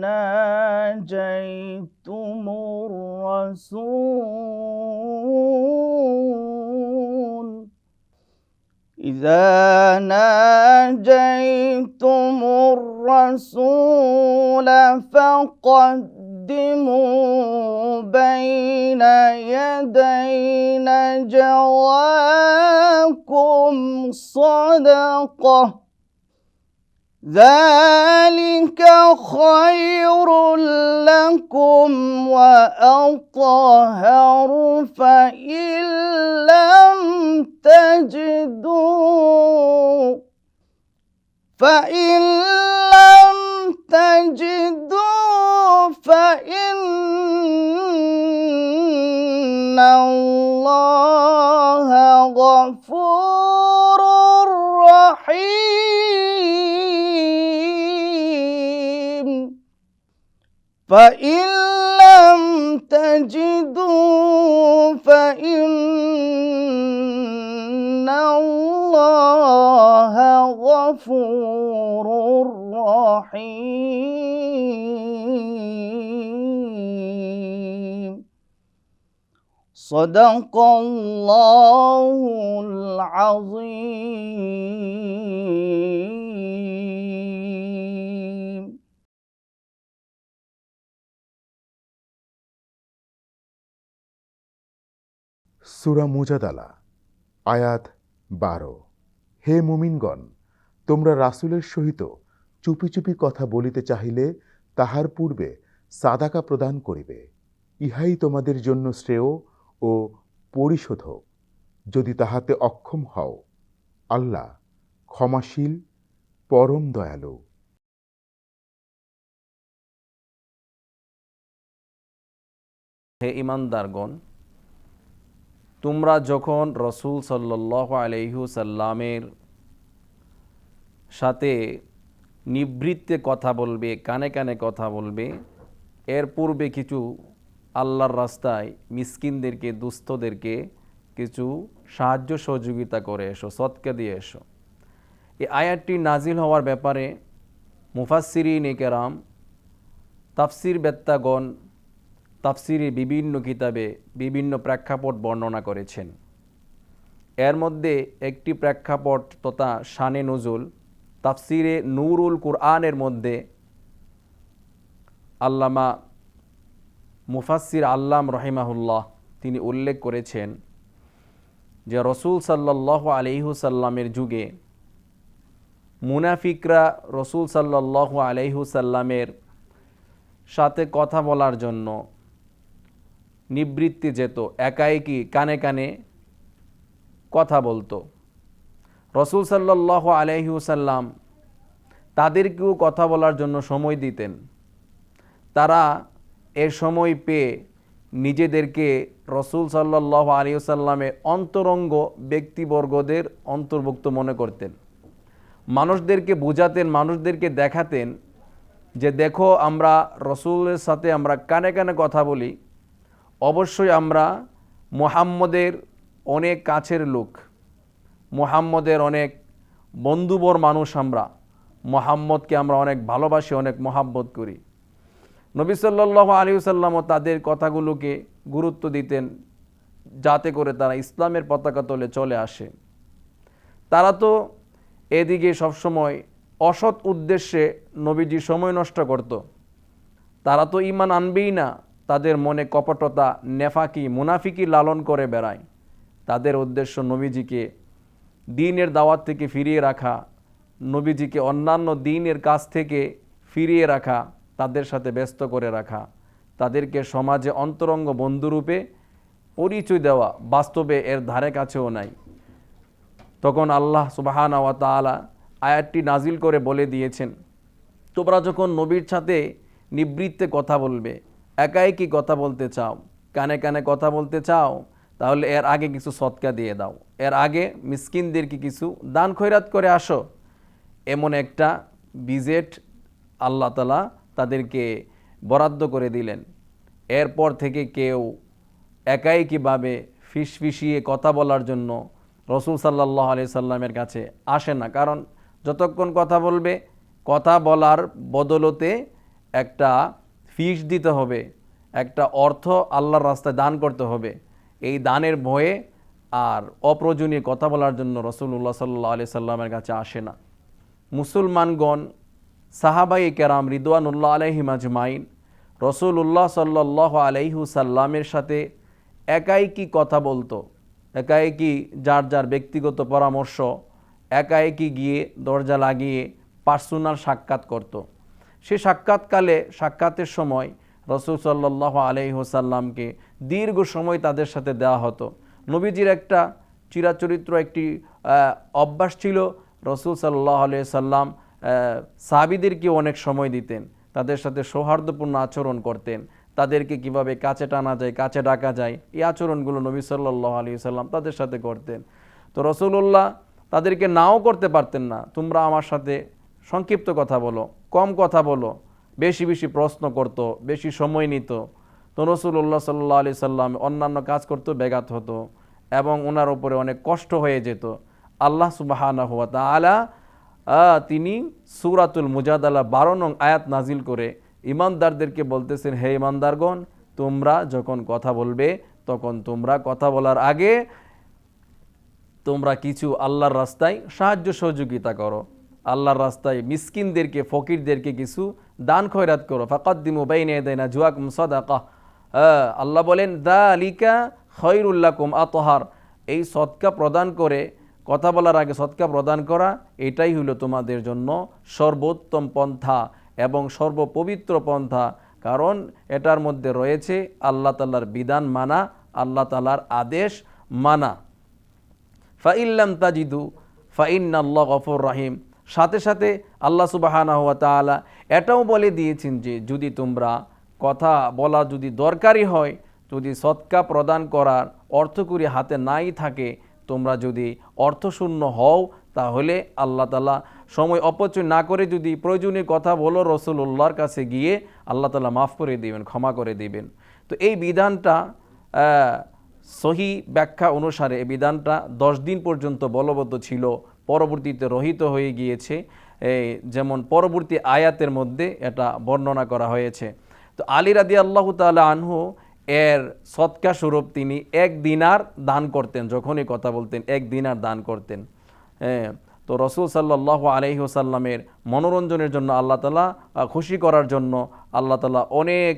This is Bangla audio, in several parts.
ناجيتم الرسول. إذا ناجيتم الرسول فقدموا بين يدي نجواكم صدقة. ذلك خير لكم وأطهر فإن لم تجدوا فإن لم تجدوا فإن الله غفور فإن لم تجدوا فإن الله غفور رحيم. صدق الله العظيم. সুরা মুজাদালা, আয়াত বারো। হে মুমিনগণ, তোমরা রাসূলের সহিত চুপি চুপি কথা বলিতে চাহিলে তাহার পূর্বে সাদাকা প্রদান করিবে। ইহাই তোমাদের জন্য শ্রেয় ও পরিশোধক যদি তাহাতে অক্ষম হও। আল্লাহ ক্ষমাশীল, পরম দয়ালু। হে ইমানদারগণ তোমরা যখন রসুল সাল্লাহ আলহু সাল্লামের সাথে নিবৃত্তে কথা বলবে, কানে কানে কথা বলবে, এর পূর্বে কিছু আল্লাহর রাস্তায় মিসকিনদেরকে, দুস্থদেরকে কিছু সাহায্য সহযোগিতা করে এসো, সৎকা দিয়ে এসো। এই আয়াতটি নাজিল হওয়ার ব্যাপারে মুফাসিরিন কেরাম তাফসির বেত্তাগণ তাফসিরে বিভিন্ন কিতাবে বিভিন্ন প্রেক্ষাপট বর্ণনা করেছেন। এর মধ্যে একটি প্রেক্ষাপট তথা শানে নজুল, তাফসিরে নুরুল কুরআনের মধ্যে আল্লামা মুফাসির আল্লাম রহিমাহুল্লাহ তিনি উল্লেখ করেছেন যে রসুল সাল্লাহ আলিহুসাল্লামের যুগে মুনাফিকরা রসুল সাল্লাহ আলিহুসাল্লামের সাথে কথা বলার জন্য নিবৃত্তি যেত একাএকি কানে কানে কথা বলতো। রসুল সাল্লাহ আলহিউসাল্লাম তাদেরকেও কথা বলার জন্য সময় দিতেন। তারা এ সময় পেয়ে নিজেদেরকে রসুল সাল্লাহ আলিউসাল্লামের অন্তরঙ্গ ব্যক্তিবর্গদের অন্তর্ভুক্ত মনে করতেন। মানুষদেরকে বুঝাতেন, মানুষদেরকে দেখাতেন যে দেখো আমরা রসুলের সাথে আমরা কানে কানে কথা বলি অবশ্যই আমরা মোহাম্মদের অনেক কাছের লোক, মোহাম্মদের অনেক বন্ধুবর মানুষ আমরা, মোহাম্মদকে আমরা অনেক ভালোবাসি, অনেক মহাব্বত করি। নবী সাল্লাহ আলিউসাল্লামও তাদের কথাগুলোকে গুরুত্ব দিতেন যাতে করে তারা ইসলামের পতাকা তলে চলে আসে। তারা তো এদিকে সবসময় অসৎ উদ্দেশ্যে নবীজি সময় নষ্ট করত। তারা তো ইমান আনবেই না। তাদের মনে কপটতা, নেফাকি, মুনাফিকি লালন করে বেড়ায়। তাদের উদ্দেশ্য নবীজিকে দিনের দাওয়াত থেকে ফিরিয়ে রাখা, নবীজিকে অন্যান্য দিনের কাছ থেকে ফিরিয়ে রাখা, তাদের সাথে ব্যস্ত করে রাখা, তাদেরকে সমাজে অন্তরঙ্গ বন্ধুরূপে পরিচয় দেওয়া বাস্তবে এর ধারে কাছেও নাই। তখন আল্লাহ সুবাহানা ওয়া তাআলা আয়াতটি নাজিল করে বলে দিয়েছেন, তোমরা যখন নবীর সাথে নিবৃত্তে কথা বলবে একাই কি কথা বলতে চাও? কানে কানে কথা বলতে চাও? তাহলে এর আগে কিছু সৎকা দিয়ে দাও। এর আগে মিসকিনদেরকে কিছু দান খৈরাত করে আসো? এমন একটা বিজেট আল্লাহ তালা তাদেরকে বরাদ্দ করে দিলেন। এরপর থেকে কেউ একাই কীভাবে ফিসফিসিয়ে কথা বলার জন্য রসুল সাল্লাহ আলি সাল্লামের কাছে আসে না। কারণ যতক্ষণ কথা বলবে, কথা বলার বদলতে একটা ফিস দিতে হবে, একটা অর্থ আল্লাহর রাস্তায় দান করতে হবে এই দানের ভয়ে আর অপ্রয়োজনীয় কথা বলার জন্য রসুল্লাহ সাল্লাহ আলি সাল্লামের কাছে আসে না মুসলমানগণ সাহাবাই কেরাম রিদওয়ানুল্লাহ আলহিম আজমাইন রসুল্লাহ সাল্লাহ আলহু সাল্লামের সাথে একাই কি কথা বলতো, একাই কি যার যার ব্যক্তিগত পরামর্শ, একাই কি গিয়ে দরজা লাগিয়ে পার্সোনাল সাক্ষাৎ করত। সে সাক্ষাৎকালে, সাক্ষাতের সময় রসুল সাল্লাহ আলহিহসাল্লামকে দীর্ঘ সময় তাদের সাথে দেওয়া হতো। নবীজির একটা চিরাচরিত্র, একটি অভ্যাস ছিল রসুল সাল্লাহ আলিয়া সাল্লাম সাহাবিদেরকে অনেক সময় দিতেন, তাদের সাথে সৌহার্দ্যপূর্ণ আচরণ করতেন, তাদেরকে কীভাবে কাছে টানা যায়, কাছে ডাকা যায়, এই আচরণগুলো নবী সাল্লাহ আলী সাল্লাম তাদের সাথে করতেন। তো রসুল্লাহ তাদেরকে নাও করতে পারতেন না, তোমরা আমার সাথে সংক্ষিপ্ত কথা বলো। কম কথা বলো, বেশি বেশি প্রশ্ন করতো, বেশি সময় নিত। তো রসুল্লাহ সাল্লাহ আলি সাল্লাম অন্যান্য কাজ করতেও ব্যাঘাত হতো এবং ওনার উপরে অনেক কষ্ট হয়ে যেত। আল্লাহ সুবাহানা হুয়া তালা তিনি সুরাতুল মুজাদালা বারো নং আয়াত নাজিল করে ইমানদারদেরকে বলতেছেন, হে ইমানদারগণ তোমরা যখন কথা বলবে, তখন তোমরা কথা বলার আগে তোমরা কিছু আল্লাহর রাস্তায় সাহায্য সহযোগিতা করো। আল্লাহর রাস্তায় মিসকিনদেরকে ফকিরদেরকে কিছু দান খয়রাত করো। ফাকাদ্দিমু বাইনে দেনা জুয়াকুম সদাকা। হ্যাঁ, আল্লাহ বলেন দা আলিকা খৈরুল্লাকুম আতহার। এই সৎকা প্রদান করে কথা বলার আগে সৎকা প্রদান করা এটাই হলো তোমাদের জন্য সর্বোত্তম পন্থা এবং সর্বপবিত্র পন্থা। কারণ এটার মধ্যে রয়েছে আল্লাহ তাল্লার বিধান মানা আল্লাহ তালার আদেশ মানা। ফাইল্লাম তাজিদু ফাইন ফাইন্নাল্লাহ গফর রাহিম। সাথে সাথে আল্লাহ সুবাহানা হুয়া তাআলা এটাও বলে দিয়েছেন যে যদি তোমরা কথা বলা যদি দরকারি হয়, যদি সৎকা প্রদান করার অর্থকুরি হাতে নাই থাকে, তোমরা যদি অর্থশূন্য হও, তাহলে আল্লাহ তালা সময় অপচয় না করে যদি প্রয়োজনীয় কথা বলো রসুল্লাহর কাছে গিয়ে আল্লাহ তালা মাফ করে দিবেন, ক্ষমা করে দিবেন। তো এই বিধানটা সহি ব্যাখ্যা অনুসারে এই বিধানটা দশ দিন পর্যন্ত বলবদ্ধ ছিল। পরবর্তীতে রহিত হয়ে গিয়েছে যেমন পরবর্তী আয়াতের মধ্যে এটা বর্ণনা করা হয়েছে। তো আলী রাদি আল্লাহ তালা আনহু এর সৎকা স্বরূপ তিনি এক দিনার দান করতেন, যখনই কথা বলতেন, এক দিনার দান করতেন। হ্যাঁ তো রসুল সাল্লাহ আলহিহসাল্লামের মনোরঞ্জনের জন্য আল্লাহ তালা খুশি করার জন্য আল্লাহ তালা অনেক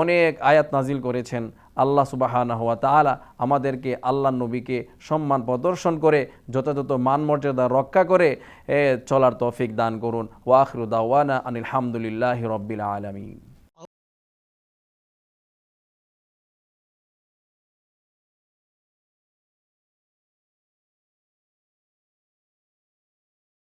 অনেক আয়াত নাজিল করেছেন। আল্লাহ সুবাহানা হওয়া তালা আমাদেরকে আল্লাহ নবীকে সম্মান প্রদর্শন করে, যথাযথ মান মর্যাদা রক্ষা করে চলার তৌফিক দান করুন। ওয়াখরুদাওয়ানা আনিল হামদুলিল্লাহ রব্বিল আলমিন।